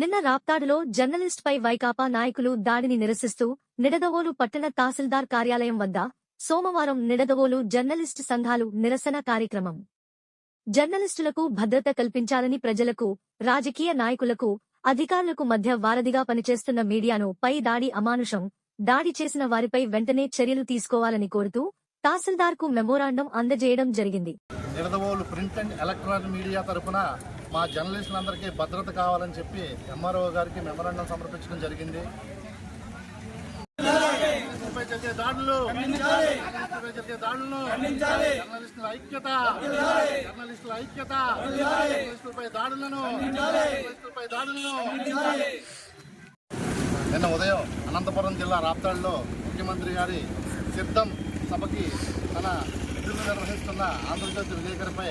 నిన్న రాప్తాడులో జర్నలిస్ట్ పై వైకాపా నాయకులు దాడిని నిరసిస్తూ నిడదవోలు పట్టణ తహసీల్దార్ కార్యాలయం వద్ద సోమవారం నిడదవోలు జర్నలిస్టు సంఘాలు నిరసన కార్యక్రమం. జర్నలిస్టులకు భద్రత కల్పించాలని ప్రజలకు రాజకీయ నాయకులకు అధికారులకు మధ్య వారధిగా పనిచేస్తున్న మీడియాను పై దాడి అమానుషం దాడి చేసిన వారిపై వెంటనే చర్యలు తీసుకోవాలని కోరుతూ తహసీల్దార్కు మెమోరాండం అందజేయడం జరిగింది. Nidadavolu print and electronic media తరఫున మా జర్నలిస్టులందరికీ భద్రత కావాలని చెప్పి ఎంఆర్ఓ గారికి మెమరాండం సమర్పించడం జరిగింది. జర్నలిస్టులపై జరిగే దాడులు జర్నలిస్టులపై జరిగే దాడులను జర్నలిస్టుల ఐక్యత జర్నలిస్టుల ఐక్యత జర్నలిస్టులపై దాడులను జర్నలిస్టులపై దాడులను. నిన్న ఉదయం అనంతపురం జిల్లా రాప్తాడులో ముఖ్యమంత్రి గారి సిద్ధం సభకి తన విధులు నిర్వహిస్తున్న ఆంధ్రజ్యోతి విలేకరిపై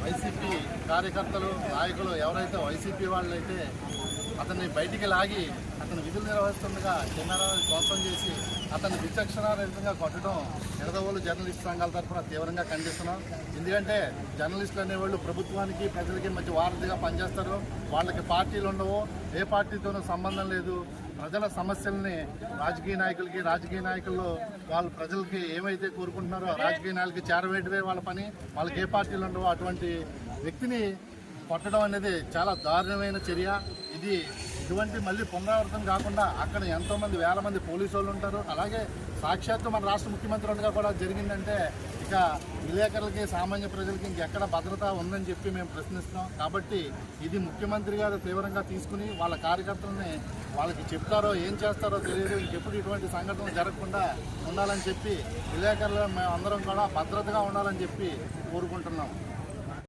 వైసీపీ కార్యకర్తలు నాయకులు ఎవరైతే వైసీపీ వాళ్ళైతే అతన్ని బయటికి లాగి అతను విధులు నిర్వహిస్తుండగా కెమెరా ధ్వంసం చేసి అతన్ని విచక్షణారహితంగా కొట్టడం ఎడదవోలు జర్నలిస్ట్ సంఘాల తరఫున తీవ్రంగా ఖండిస్తున్నాం. ఎందుకంటే జర్నలిస్టులు అనేవాళ్ళు ప్రభుత్వానికి ప్రజలకి మధ్య వారధిగా పనిచేస్తారు. వాళ్ళకి పార్టీలు ఉండవు. ఏ పార్టీతోనూ సంబంధం లేదు. ప్రజల సమస్యల్ని రాజకీయ నాయకులకి రాజకీయ నాయకులు వాళ్ళ ప్రజలకి ఏమైతే కోరుకుంటున్నారో రాజకీయ నాయకులకి చేరవేయడమే వాళ్ళ పని. వాళ్ళకి ఏ పార్టీలు ఉండవో అటువంటి వ్యక్తిని కొట్టడం అనేది చాలా దారుణమైన చర్య. ఇది ఇటువంటి మళ్ళీ పునరావృతం కాకుండా అక్కడ ఎంతోమంది వేల మంది పోలీసు వాళ్ళు ఉంటారు. అలాగే సాక్షాత్తు మన రాష్ట్ర ముఖ్యమంత్రి ఉండగా కూడా జరిగిందంటే ఇక విలేకరులకి సామాన్య ప్రజలకి ఇంకెక్కడ భద్రత ఉందని చెప్పి మేము ప్రశ్నిస్తున్నాం. కాబట్టి ఇది ముఖ్యమంత్రి గారు తీవ్రంగా తీసుకుని వాళ్ళ కార్యకర్తలని వాళ్ళకి చెప్తారో ఏం చేస్తారో తెలియదు. ఇంకెప్పుడు ఇటువంటి సంఘటనలు జరగకుండా ఉండాలని చెప్పి విలేకరులు మేము అందరం కూడా భద్రతగా ఉండాలని చెప్పి కోరుకుంటున్నాం.